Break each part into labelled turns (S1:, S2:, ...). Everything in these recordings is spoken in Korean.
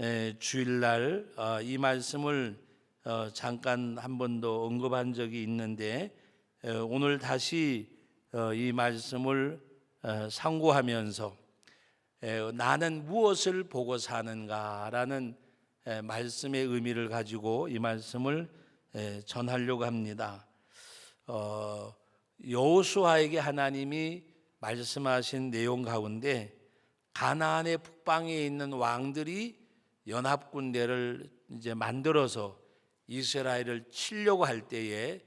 S1: 에, 주일날 어, 이 말씀을 어, 잠깐 한 번도 언급한 적이 있는데 에, 오늘 다시 어, 이 말씀을 어, 상고하면서 에, 나는 무엇을 보고 사는가라는 에, 말씀의 의미를 가지고 이 말씀을 에, 전하려고 합니다. 어, 여호수아에게 하나님이 말씀하신 내용 가운데 가나안의 북방에 있는 왕들이 연합 군대를 이제 만들어서 이스라엘을 치려고 할 때에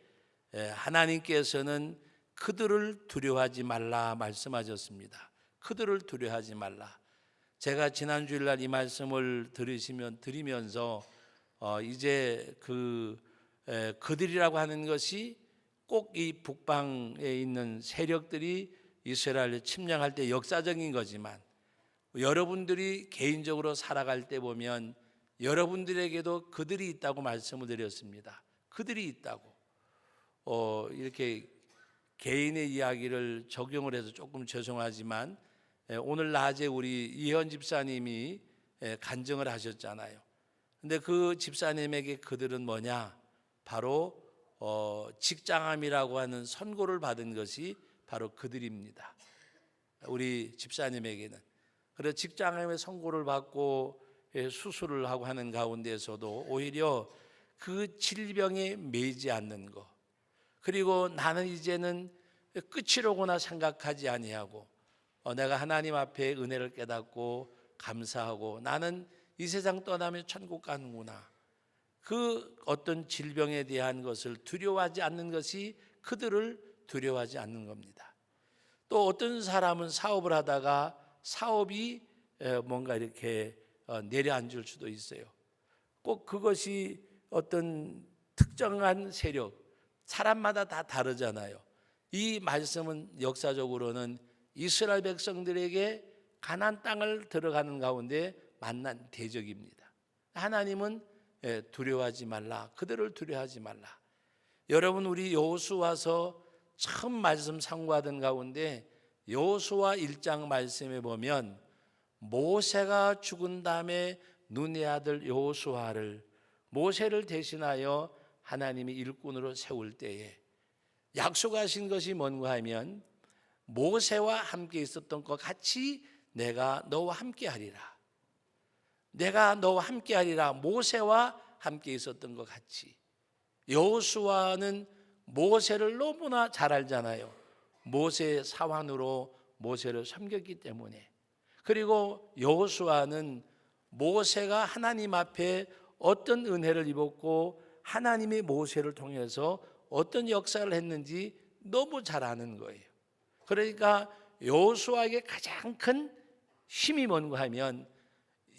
S1: 에, 하나님께서는 그들을 두려워하지 말라 말씀하셨습니다. 그들을 두려워하지 말라. 제가 지난 주일날 이 말씀을 들으시면 들으면서 어, 이제 그 에, 그들이라고 하는 것이 꼭 이 북방에 있는 세력들이 이스라엘을 침략할 때 역사적인 거지만 여러분들이 개인적으로 살아갈 때 보면 여러분들에게도 그들이 있다고 말씀을 드렸습니다. 그들이 있다고. 어, 이렇게 개인의 이야기를 적용을 해서 조금 죄송하지만 에, 오늘 낮에 우리 이현 집사님이 에, 간증을 하셨잖아요. 근데 그 집사님에게 그들은 뭐냐? 바로 어, 직장암이라고 하는 선고를 받은 것이 바로 그들입니다. 우리 집사님에게는 그래서 직장암의 선고를 받고 예, 수술을 하고 하는 가운데서도 오히려 그 질병에 매이지 않는 것 그리고 나는 이제는 끝이로구나 생각하지 아니하고 어, 내가 하나님 앞에 은혜를 깨닫고 감사하고 나는 이 세상 떠나면 천국 가는구나. 그 어떤 질병에 대한 것을 두려워하지 않는 것이 그들을 두려워하지 않는 겁니다. 또 어떤 사람은 사업을 하다가 사업이 에, 뭔가 이렇게 어, 내려앉을 수도 있어요. 꼭 그것이 어떤 특정한 세력, 사람마다 다 다르잖아요. 이 말씀은 역사적으로는 이스라엘 백성들에게 가난 땅을 들어가는 가운데 만난 대적입니다. 하나님은 예, 두려워하지 말라. 그들을 두려워하지 말라. 여러분 우리 여호수아서 처음 말씀 상고하던 가운데 여호수아 1장 말씀에 보면 모세가 죽은 다음에 눈의 아들 여호수아를 모세를 대신하여 하나님이 일꾼으로 세울 때에 약속하신 것이 뭔가 하면 모세와 함께 있었던 것 같이 내가 너와 함께 하리라. 내가 너와 함께 하리라. 모세와 함께 있었던 것 같이. 여호수아는 모세를 너무나 잘 알잖아요. 모세의 사환으로 모세를 섬겼기 때문에. 그리고 여호수아는 모세가 하나님 앞에 어떤 은혜를 입었고 하나님이 모세를 통해서 어떤 역사를 했는지 너무 잘 아는 거예요. 그러니까 여호수아에게 가장 큰 힘이 뭔가 하면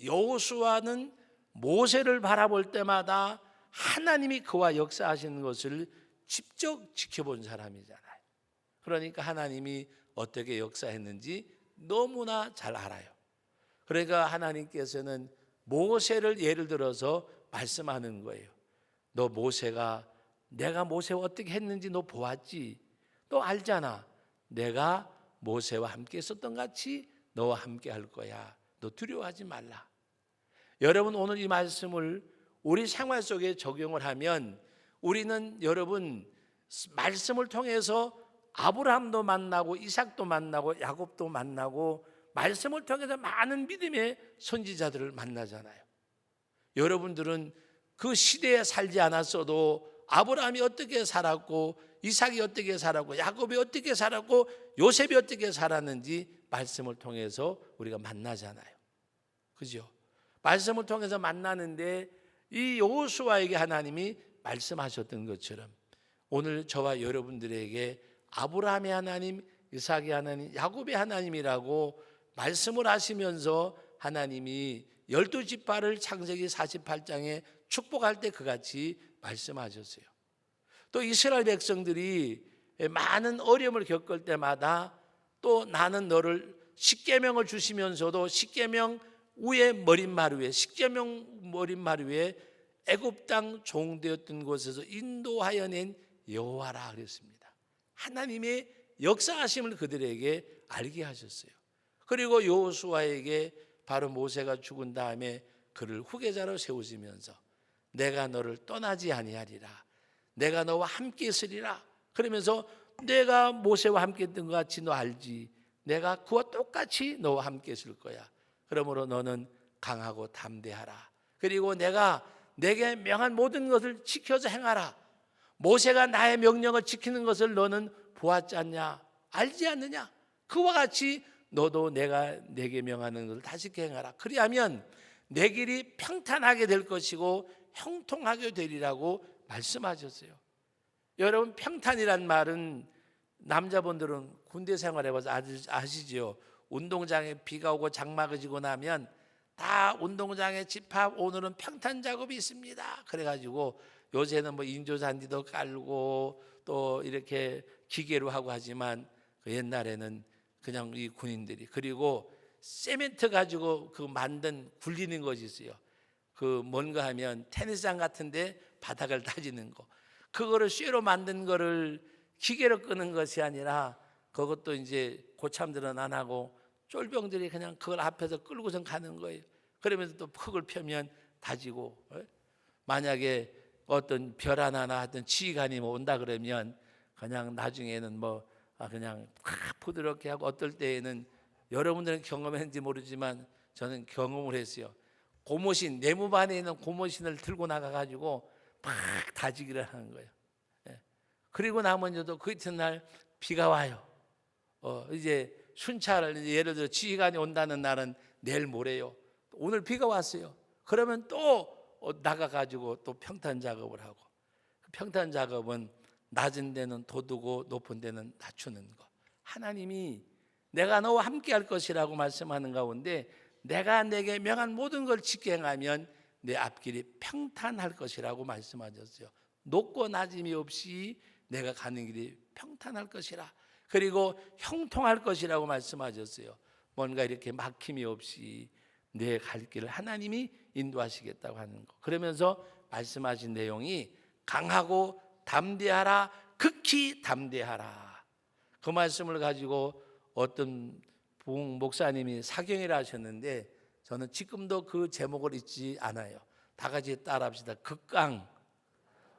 S1: 여호수아는 모세를 바라볼 때마다 하나님이 그와 역사하시는 것을 직접 지켜본 사람이잖아요. 그러니까 하나님이 어떻게 역사했는지 너무나 잘 알아요. 그러니까 하나님께서는 모세를 예를 들어서 말씀하는 거예요. 너 모세가 내가 모세와 어떻게 했는지 너 보았지? 너 알잖아. 내가 모세와 함께 있었던 같이 너와 함께 할 거야. 너 두려워하지 말라. 여러분 오늘 이 말씀을 우리 생활 속에 적용을 하면 우리는 여러분 말씀을 통해서 아브라함도 만나고 이삭도 만나고 야곱도 만나고 말씀을 통해서 많은 믿음의 선지자들을 만나잖아요. 여러분들은 그 시대에 살지 않았어도 아브라함이 어떻게 살았고 이삭이 어떻게 살았고 야곱이 어떻게 살았고 요셉이 어떻게 살았는지 말씀을 통해서 우리가 만나잖아요. 그죠? 말씀을 통해서 만나는데 이 여호수아에게 하나님이 말씀하셨던 것처럼 오늘 저와 여러분들에게 아브라함의 하나님, 이삭의 하나님, 야곱의 하나님이라고 말씀을 하시면서 하나님이 열두 지파를 창세기 48장에 축복할 때 그같이 말씀하셨어요. 또 이스라엘 백성들이 많은 어려움을 겪을 때마다 또 나는 너를 십계명을 주시면서도 십계명 위에 머릿말 위에 십계명 머릿말 위에 애굽 땅 종되었던 곳에서 인도하여 낸 여호와라 그랬습니다. 하나님의 역사하심을 그들에게 알게 하셨어요. 그리고 여호수아에게 바로 모세가 죽은 다음에 그를 후계자로 세우시면서 내가 너를 떠나지 아니하리라. 내가 너와 함께 있으리라. 그러면서 내가 모세와 함께 했던 것 같이 너 알지. 내가 그와 똑같이 너와 함께 있을 거야. 그러므로 너는 강하고 담대하라. 그리고 내가 내게 명한 모든 것을 지켜서 행하라. 모세가 나의 명령을 지키는 것을 너는 보았지 않냐? 알지 않느냐? 그와 같이 너도 내가 내게 명하는 것을 다시 행하라. 그리하면 내 길이 평탄하게 될 것이고 형통하게 되리라고 말씀하셨어요. 여러분 평탄이란 말은 남자분들은 군대 생활해봐서 아시죠? 운동장에 비가 오고 장마가 지고 나면 다 운동장에 집합 오늘은 평탄 작업이 있습니다. 그래가지고 요새는 뭐 인조잔디도 깔고 또 이렇게 기계로 하고 하지만 그 옛날에는 그냥 이 군인들이 그리고 세멘트 가지고 그 만든 굴리는 것이 있어요. 그 뭔가 하면 테니스장 같은데 바닥을 다지는 거. 그거를 쇠로 만든 거를 기계로 끄는 것이 아니라 그것도 이제 고참들은 안 하고 쫄병들이 그냥 그걸 앞에서 끌고선 가는 거예요. 그러면서 또 흙을 펴면 다지고 어? 만약에 어떤 별 하나나 하여튼 지휘관이 뭐 온다 그러면 그냥 나중에는 뭐 아, 그냥 확 부드럽게 하고 어떨 때에는 여러분들은 경험했는지 모르지만 저는 경험을 했어요. 고모신 네모반에 있는 고모신을 들고 나가 가지고 막 다지기를 하는 거예요. 예. 그리고 나머지도 그 이튿날 비가 와요. 어, 이제 순찰을 예를 들어 지휘관이 온다는 날은 내일 모레요. 오늘 비가 왔어요. 그러면 또 어, 나가 가지고 또 평탄 작업을 하고 그 평탄 작업은 낮은 데는 돋우고 높은 데는 낮추는 거. 하나님이 내가 너와 함께 할 것이라고 말씀하는 가운데 내가 내게 명한 모든 걸 지켜 행하면 내 앞길이 평탄할 것이라고 말씀하셨어요. 높고 낮음이 없이 내가 가는 길이 평탄할 것이라. 그리고 형통할 것이라고 말씀하셨어요. 뭔가 이렇게 막힘이 없이 내 갈 길을 하나님이 인도하시겠다고 하는 거. 그러면서 말씀하신 내용이 강하고 담대하라, 극히 담대하라. 그 말씀을 가지고 어떤 부흥 목사님이 사경이라 하셨는데 저는 지금도 그 제목을 잊지 않아요. 다 같이 따라합시다. 극강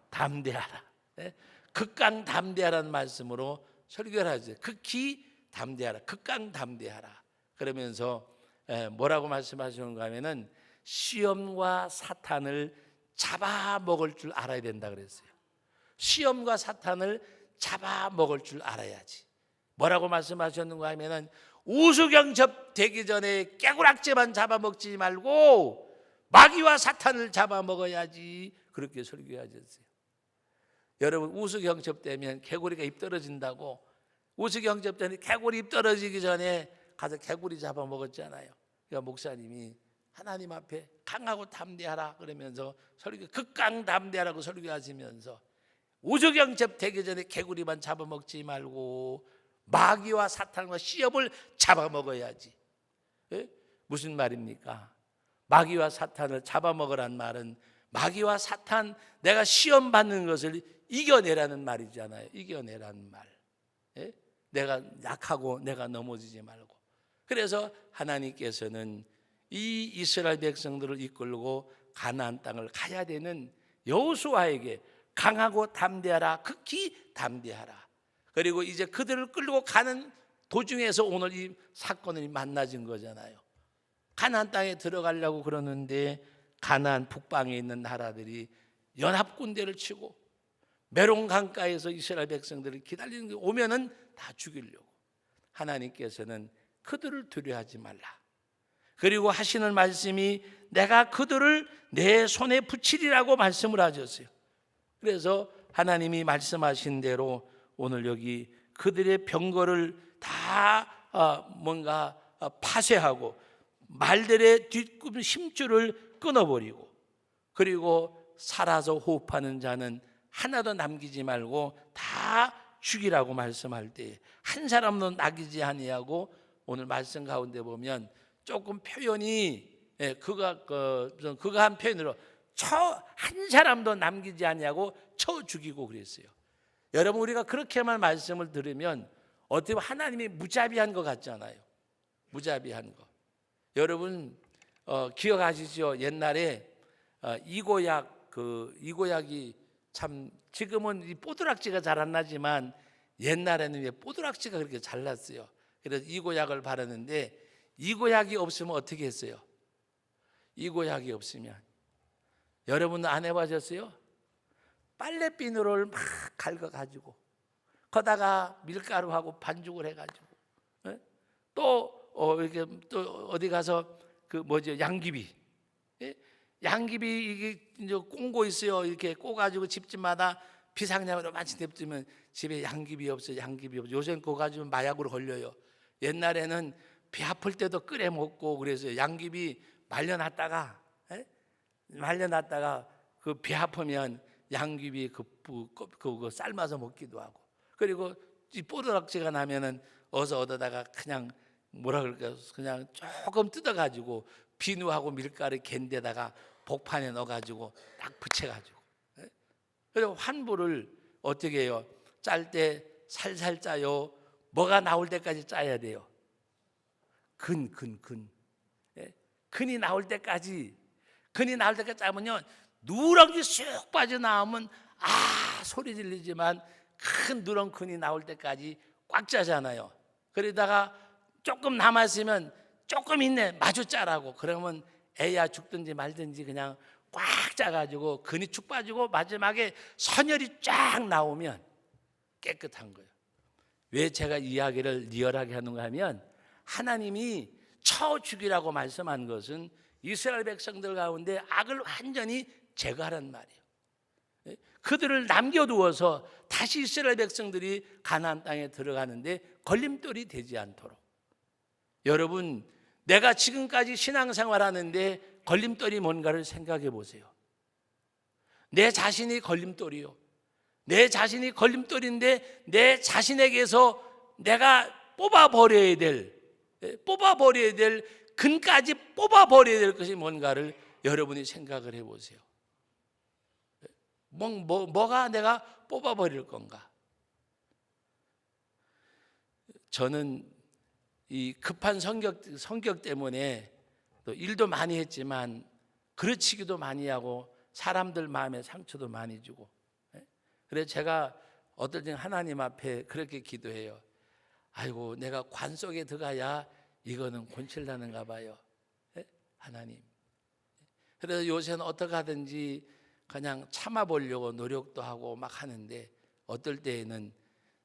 S1: 담대하라. 네? 극강 담대하라는 말씀으로 설교를 하죠. 극히 담대하라. 극강 담대하라. 그러면서 예, 뭐라고 말씀하시는가 하면은 시험과 사탄을 잡아먹을 줄 알아야 된다 그랬어요. 시험과 사탄을 잡아먹을 줄 알아야지. 뭐라고 말씀하셨는가 하면은 우수경첩 되기 전에 깨구락지만 잡아먹지 말고 마귀와 사탄을 잡아먹어야지 그렇게 설교하셨어요. 여러분 우수경첩 되면 개구리가 입 떨어진다고 우수경첩 전에 개구리 입 떨어지기 전에 가서 개구리 잡아먹었잖아요. 그러니까 목사님이 하나님 앞에 강하고 담대하라 그러면서 설교 극강 담대하라고 설교하시면서 우주경첩 되기 전에 개구리만 잡아먹지 말고 마귀와 사탄과 시험을 잡아먹어야지. 예? 무슨 말입니까? 마귀와 사탄을 잡아먹으란 말은 마귀와 사탄 내가 시험 받는 것을 이겨내라는 말이잖아요. 이겨내라는 말. 예? 내가 약하고 내가 넘어지지 말고. 그래서 하나님께서는 이 이스라엘 백성들을 이끌고 가나안 땅을 가야 되는 여호수아에게 강하고 담대하라 극히 담대하라. 그리고 이제 그들을 끌고 가는 도중에서 오늘 이 사건이 만나진 거잖아요. 가나안 땅에 들어가려고 그러는데 가나안 북방에 있는 나라들이 연합 군대를 치고 메론 강가에서 이스라엘 백성들을 기다리는 게 오면은 다 죽이려고. 하나님께서는 그들을 두려워하지 말라. 그리고 하시는 말씀이 내가 그들을 내 손에 붙이리라고 말씀을 하셨어요. 그래서 하나님이 말씀하신 대로 오늘 여기 그들의 병거를 다 어, 뭔가 어, 파쇄하고 말들의 뒷꿈 심줄을 끊어버리고 그리고 살아서 호흡하는 자는 하나도 남기지 말고 다 죽이라고 말씀할 때 한 사람도 남기지 아니하고 오늘 말씀 가운데 보면 조금 표현이 예, 그가 그, 그가 한 표현으로 쳐한 사람도 남기지 않냐고 쳐 죽이고 그랬어요. 여러분 우리가 그렇게만 말씀을 들으면 어떻게 하나님이 무자비한 것 같잖아요. 무자비한 거. 여러분 어, 기억하시죠? 옛날에 어, 이고약 그 이고약이 참 지금은 이 뽀드락지가 잘 안 나지만 옛날에는 왜 뽀드락지가 그렇게 잘 났어요. 그래서 이고약을 바르는데 이고약이 없으면 어떻게 했어요? 이고약이 없으면 여러분 안 해보셨어요? 빨래비누를 막 갉아 가지고 거다가 밀가루하고 반죽을 해가지고 예? 또 어, 이렇게 또 어디 가서 그 뭐죠 양귀비 예? 양귀비 이게 이제 꽁고 있어요 이렇게 꼬가지고 집집마다 비상약으로 많이 냅두면 집에 양귀비 없어 양귀비 없어 요새는 그거 가지고 마약으로 걸려요 옛날에는 배 아플 때도 끓여 먹고 그래서 양귀비 말려놨다가 예? 말려놨다가 그 배 아프면 양귀비 그, 그, 그, 그거 삶아서 먹기도 하고 그리고 이 뽀드락지가 나면은 어서 얻어다가 그냥 뭐라 그럴까 그냥 조금 뜯어가지고 비누하고 밀가루 갠데다가 복판에 넣어가지고 딱 붙여가지고 예? 그리고 환부를 어떻게 해요? 짤 때 살살 짜요. 뭐가 나올 때까지 짜야 돼요. 근, 근, 근. 예? 근이 나올 때까지 근이 나올 때까지 짜면요 누렁이 쑥 빠져나오면 아 소리 질리지만 큰 누렁 근이 나올 때까지 꽉 짜잖아요. 그러다가 조금 남았으면 조금 있네 마주 짜라고 그러면 애야 죽든지 말든지 그냥 꽉 짜가지고 근이 축 빠지고 마지막에 선혈이 쫙 나오면 깨끗한 거예요. 왜 제가 이야기를 리얼하게 하는가 하면 하나님이 쳐 죽이라고 말씀한 것은 이스라엘 백성들 가운데 악을 완전히 제거하란 말이에요. 예? 그들을 남겨두어서 다시 이스라엘 백성들이 가나안 땅에 들어가는데 걸림돌이 되지 않도록 여러분 내가 지금까지 신앙생활 하는데 걸림돌이 뭔가를 생각해 보세요. 내 자신이 걸림돌이요. 내 자신이 걸림돌인데 내 자신에게서 내가 뽑아 버려야 될 예, 뽑아 버려야 될 근까지 뽑아 버려야 될 것이 뭔가를 여러분이 생각을 해 보세요. 뭐, 뭐, 뭐가 내가 뽑아 버릴 건가? 저는 이 급한 성격, 성격 때문에 또 일도 많이 했지만 그르치기도 많이 하고 사람들 마음에 상처도 많이 주고 예? 그래서 제가 어떨 땐 하나님 앞에 그렇게 기도해요. 아이고 내가 관 속에 들어가야 이거는 곤칠나는가 봐요. 예? 하나님. 그래서 요새는 어떻게 하든지 그냥 참아보려고 노력도 하고 막 하는데 어떨 때에는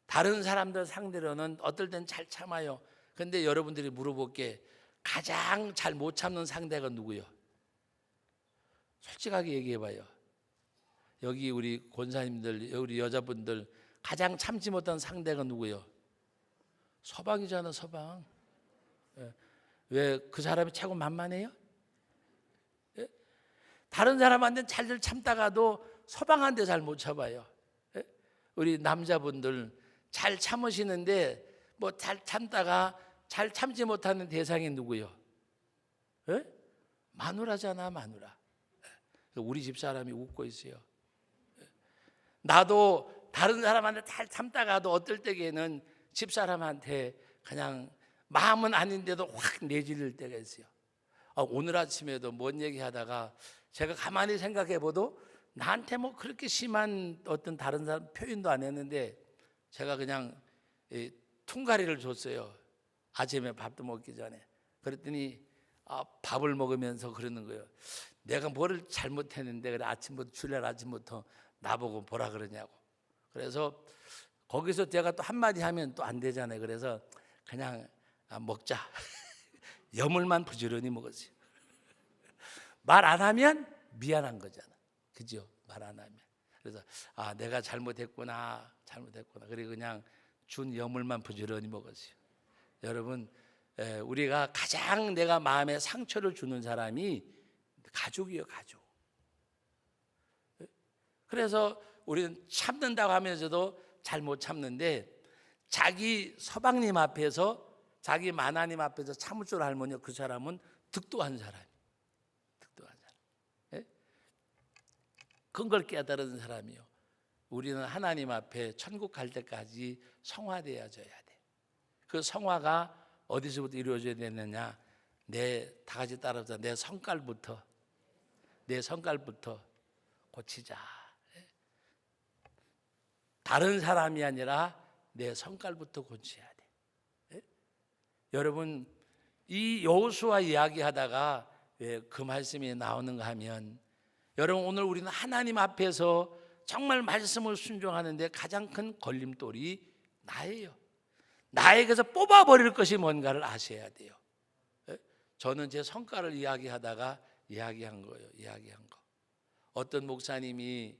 S1: 다른 사람들 상대로는 어떨 땐 잘 참아요. 근데 여러분들이 물어볼 게 가장 잘 못 참는 상대가 누구요? 솔직하게 얘기해 봐요. 여기 우리 권사님들, 우리 여자분들 가장 참지 못한 상대가 누구요? 서방이잖아, 서방. 왜 그 사람이 최고 만만해요? 예? 다른 사람한테는 잘들 참다가도 서방한테 잘 못 참아요. 예? 우리 남자분들 잘 참으시는데 뭐 잘 참다가 잘 참지 못하는 대상이 누구요? 예? 마누라잖아, 마누라. 예. 우리 집 사람이 웃고 있어요. 예. 나도 다른 사람한테 잘 참다가도 어떨 때에는 집 사람한테 그냥 마음은 아닌데도 확 내질릴 때가 있어요. 아, 오늘 아침에도 뭔 얘기 하다가 제가 가만히 생각해 봐도 나한테 뭐 그렇게 심한 어떤 다른 사람 표현도 안 했는데 제가 그냥 이 퉁가리를 줬어요. 아침에 밥도 먹기 전에. 그랬더니 아, 밥을 먹으면서 그러는 거예요. 내가 뭐를 잘못했는데 그래 아침부터 출날 아침부터 나보고 뭐라 그러냐고. 그래서 거기서 제가 또 한마디 하면 또 안 되잖아요. 그래서 그냥 아, 먹자. 여물만 부지런히 먹었어요. 말 안 하면 미안한 거잖아. 그죠? 말 안 하면. 그래서 아 내가 잘못했구나, 잘못했구나. 그리고 그냥 준 여물만 부지런히 먹었어요. 여러분, 에, 우리가 가장 내가 마음에 상처를 주는 사람이 가족이요, 가족. 그래서 우리는 참는다고 하면서도 잘 못 참는데 자기 서방님 앞에서 자기 마나님 앞에서 참을 줄 알면요 그 사람은 득도한 사람, 득도한 사람. 예? 큰걸 깨달은 사람이요. 우리는 하나님 앞에 천국 갈 때까지 성화되어져야 돼. 그 성화가 어디서부터 이루어져야 되느냐? 내 다 같이 따라서 내 성깔부터 내 성깔부터 고치자. 예. 다른 사람이 아니라 내 성깔부터 고쳐야 돼. 예? 여러분 이 여호수아 이야기하다가 왜 그 말씀이 나오는가 하면 여러분 오늘 우리는 하나님 앞에서 정말 말씀을 순종하는데 가장 큰 걸림돌이 나예요. 나에게서 뽑아버릴 것이 뭔가를 아셔야 돼요. 예? 저는 제 성과를 이야기하다가 이야기한 거예요. 이야기한 거. 어떤 목사님이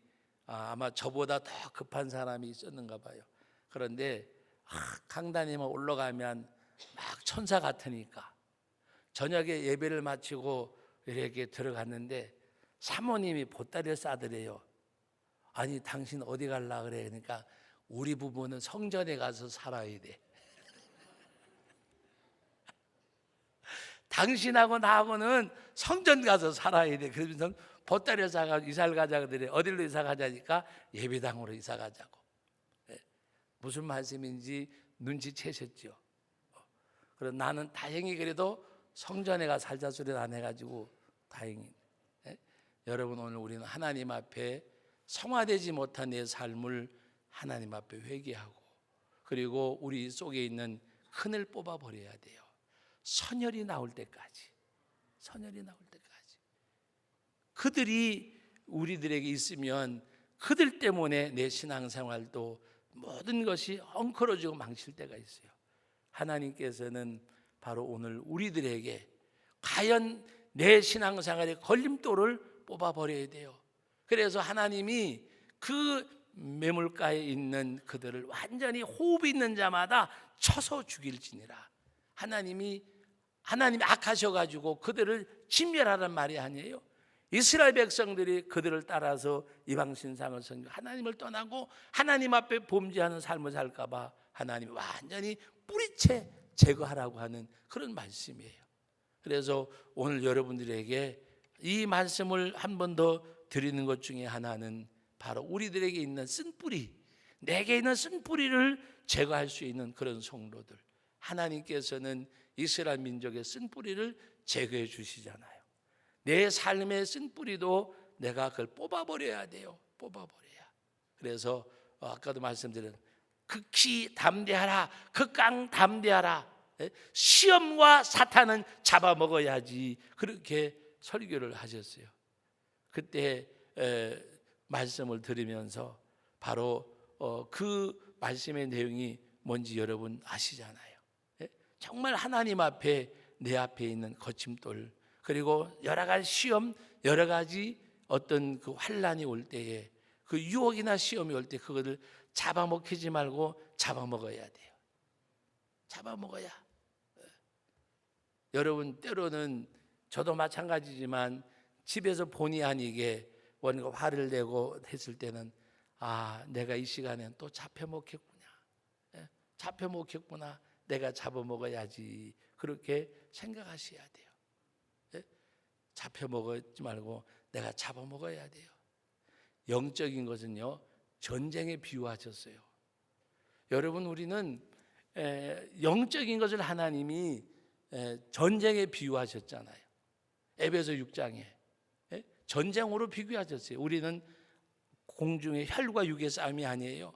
S1: 아, 아마 저보다 더 급한 사람이 있었는가 봐요. 그런데 아, 강단에만 올라가면 막 천사 같으니까 저녁에 예배를 마치고 이렇게 들어갔는데 사모님이 보따리를 싸더래요. 아니 당신 어디 갈라 그래? 그러니까 우리 부부는 성전에 가서 살아야 돼. 당신하고 나하고는 성전 가서 살아야 돼. 그러면서 보따리를 싸가 이사를 가자 그래. 어디로 이사 가자니까 예배당으로 이사 가자고. 예. 무슨 말씀인지 눈치채셨죠. 그럼 나는 다행히 그래도 성전에 가 살자 소리를 안 해가지고 다행히. 예? 여러분 오늘 우리는 하나님 앞에 성화되지 못한 내 삶을 하나님 앞에 회개하고 그리고 우리 속에 있는 흔을 뽑아 버려야 돼요. 선혈이 나올 때까지. 선혈이 나올 때까지. 그들이 우리들에게 있으면 그들 때문에 내 신앙생활도 모든 것이 엉클어지고 망칠 때가 있어요. 하나님께서는 바로 오늘 우리들에게 과연 내 신앙생활의 걸림돌을 뽑아버려야 돼요. 그래서 하나님이 그 매물가에 있는 그들을 완전히 호흡 있는 자마다 쳐서 죽일지니라. 하나님이 하나님이 악하셔 가지고 그들을 진멸하란 말이 아니에요. 이스라엘 백성들이 그들을 따라서 이방 신상을 섬겨 하나님을 떠나고 하나님 앞에 범죄하는 삶을 살까봐 하나님이 완전히 뿌리채 제거하라고 하는 그런 말씀이에요. 그래서 오늘 여러분들에게 이 말씀을 한 번 더 드리는 것 중에 하나는 바로 우리들에게 있는 쓴뿌리, 내게 있는 쓴뿌리를 제거할 수 있는 그런 성도들. 하나님께서는 이스라엘 민족의 쓴뿌리를 제거해 주시잖아요. 내 삶의 쓴뿌리도 내가 그걸 뽑아버려야 돼요. 뽑아버려야. 그래서 어, 아까도 말씀드린 극히 담대하라, 극강 담대하라. 예? 시험과 사탄은 잡아먹어야지. 그렇게 설교를 하셨어요. 그때 에, 말씀을 들으면서 바로 어, 그 말씀의 내용이 뭔지 여러분 아시잖아요. 예? 정말 하나님 앞에 내 앞에 있는 거침돌 그리고 여러 가지 시험, 여러 가지 어떤 그 환란이 올 때에 그 유혹이나 시험이 올 때 그것을 잡아먹히지 말고 잡아먹어야 돼요. 잡아먹어야. 예. 여러분 때로는 저도 마찬가지지만 집에서 본의 아니게 뭔가 화를 내고 했을 때는 아 내가 이 시간엔 또 잡혀 먹겠구나 예, 잡혀 먹겠구나 내가 잡아 먹어야지 그렇게 생각하셔야 돼요 예? 잡혀 먹지 말고 내가 잡아 먹어야 돼요 영적인 것은요 전쟁에 비유하셨어요 여러분 우리는 에, 영적인 것을 하나님이 에, 전쟁에 비유하셨잖아요 에베소 6장에 예? 전쟁으로 비교하셨어요. 우리는 공중의 혈과 육의 싸움이 아니에요.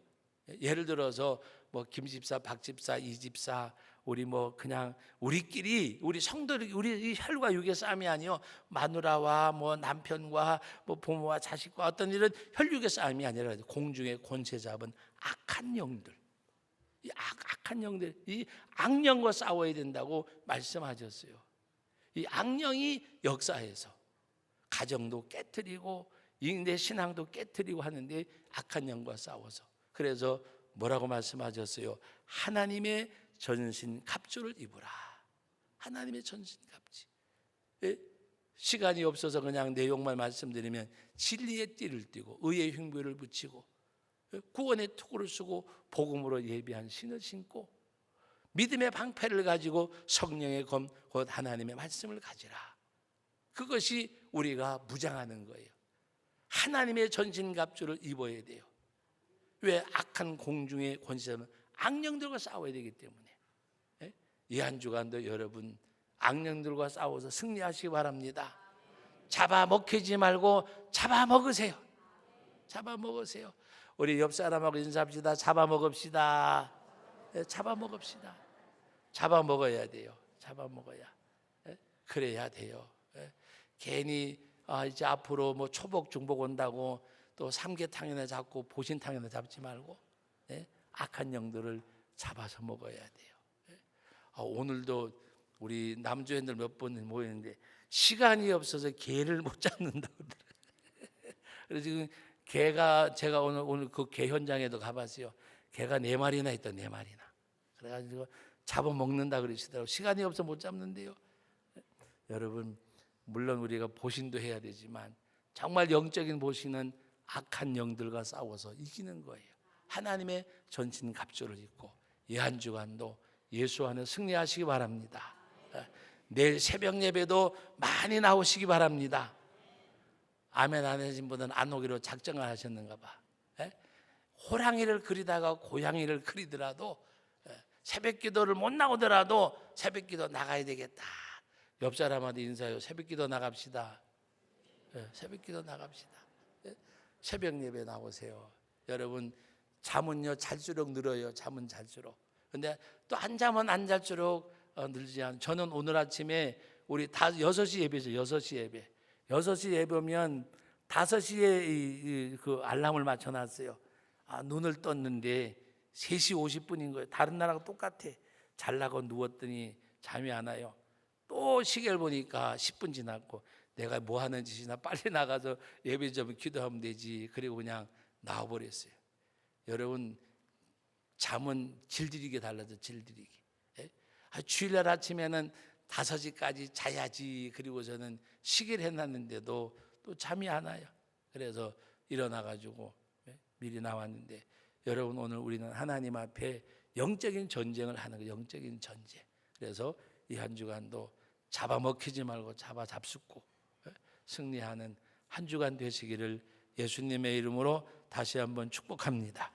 S1: 예? 예를 들어서 뭐 김집사, 박집사, 이집사 우리 뭐 그냥 우리끼리 우리 성도들 우리 이 혈과 육의 싸움이 아니요 마누라와 뭐 남편과 뭐 부모와 자식과 어떤 일은 혈육의 싸움이 아니라 공중의 권세 잡은 악한 영들 이 악, 악한 영들 이 악령과 싸워야 된다고 말씀하셨어요. 이 악령이 역사에서 가정도 깨뜨리고 내 신앙도 깨뜨리고 하는데 악한 영과 싸워서 그래서 뭐라고 말씀하셨어요? 하나님의 전신 갑주를 입으라. 하나님의 전신 갑주. 예? 시간이 없어서 그냥 내용만 말씀드리면 진리의 띠를 띠고 의의 흉부를 붙이고 예? 구원의 투구를 쓰고 복음으로 예비한 신을 신고 믿음의 방패를 가지고 성령의 검, 곧 하나님의 말씀을 가지라. 그것이 우리가 무장하는 거예요. 하나님의 전신갑주를 입어야 돼요. 왜 악한 공중의 권세는 악령들과 싸워야 되기 때문에. 예? 이한 주간도 여러분 악령들과 싸워서 승리하시기 바랍니다. 잡아 먹히지 말고 잡아 먹으세요. 잡아 먹으세요. 우리 옆 사람하고 인사합시다. 잡아 먹읍시다. 예, 잡아 먹읍시다. 잡아 먹어야 돼요. 잡아 먹어야. 예, 그래야 돼요. 예. 괜히 아 이제 앞으로 뭐 초복 중복 온다고 또 삼계탕이나 잡고 보신탕이나 잡지 말고 예, 악한 영들을 잡아서 먹어야 돼요. 예. 아, 오늘도 우리 남조인들 몇 번 모였는데 시간이 없어서 개를 못 그러더라고요. 그래서 지금 개가 제가 오늘 오늘 그 개 현장에도 가봤어요. 개가 네 마리나 있다 네 마리나. 그래가지고 잡아 먹는다 그러시더라고. 요 시간이 없어 못 잡는데요. 여러분 물론 우리가 보신도 해야 되지만 정말 영적인 보신은 악한 영들과 싸워서 이기는 거예요. 하나님의 전신 갑주를 입고 이한 주간도 예수 안에 승리하시기 바랍니다. 예, 내일 새벽 예배도 많이 나오시기 바랍니다. 아멘 안 하신 분은 안 오기로 작정을 하셨는가 봐. 예? 호랑이를 그리다가 고양이를 그리더라도 예, 새벽 기도를 못 나오더라도 새벽 기도 나가야 되겠다. 옆 사람한테 인사해요. 새벽 기도 나갑시다. 예, 새벽 기도 나갑시다. 예, 새벽 예배 나오세요. 여러분 잠은요 잘수록 늘어요. 잠은 잘수록. 근데 또안 잘수록 어, 늘지 않. 저는 오늘 아침에 우리 다 6시 예배죠. 6시 예배. 6시 예배면 5시에 이, 이, 그 알람을 맞춰 놨어요. 아, 눈을 떴는데 3시 50분인 거예요. 다른 나라가 똑같아. 잘라고 누웠더니 잠이 안 와요. 또 시계를 보니까 10분 지났고 내가 뭐 하는 짓이나 빨리 나가서 예배 좀 기도하면 되지. 그리고 그냥 나와버렸어요. 여러분 잠은 질들이게 달라져 질들이게. 예? 아, 주일날 아침에는 5시까지 자야지. 그리고 저는 시계를 해놨는데도 또 잠이 안 와요. 그래서 일어나가지고 예? 미리 나왔는데 여러분 오늘 우리는 하나님 앞에 영적인 전쟁을 하는 거 영적인 전쟁. 그래서 이 한 주간도 잡아먹히지 말고 잡아 잡숫고 예? 승리하는 한 주간 되시기를 예수님의 이름으로 다시 한번 축복합니다.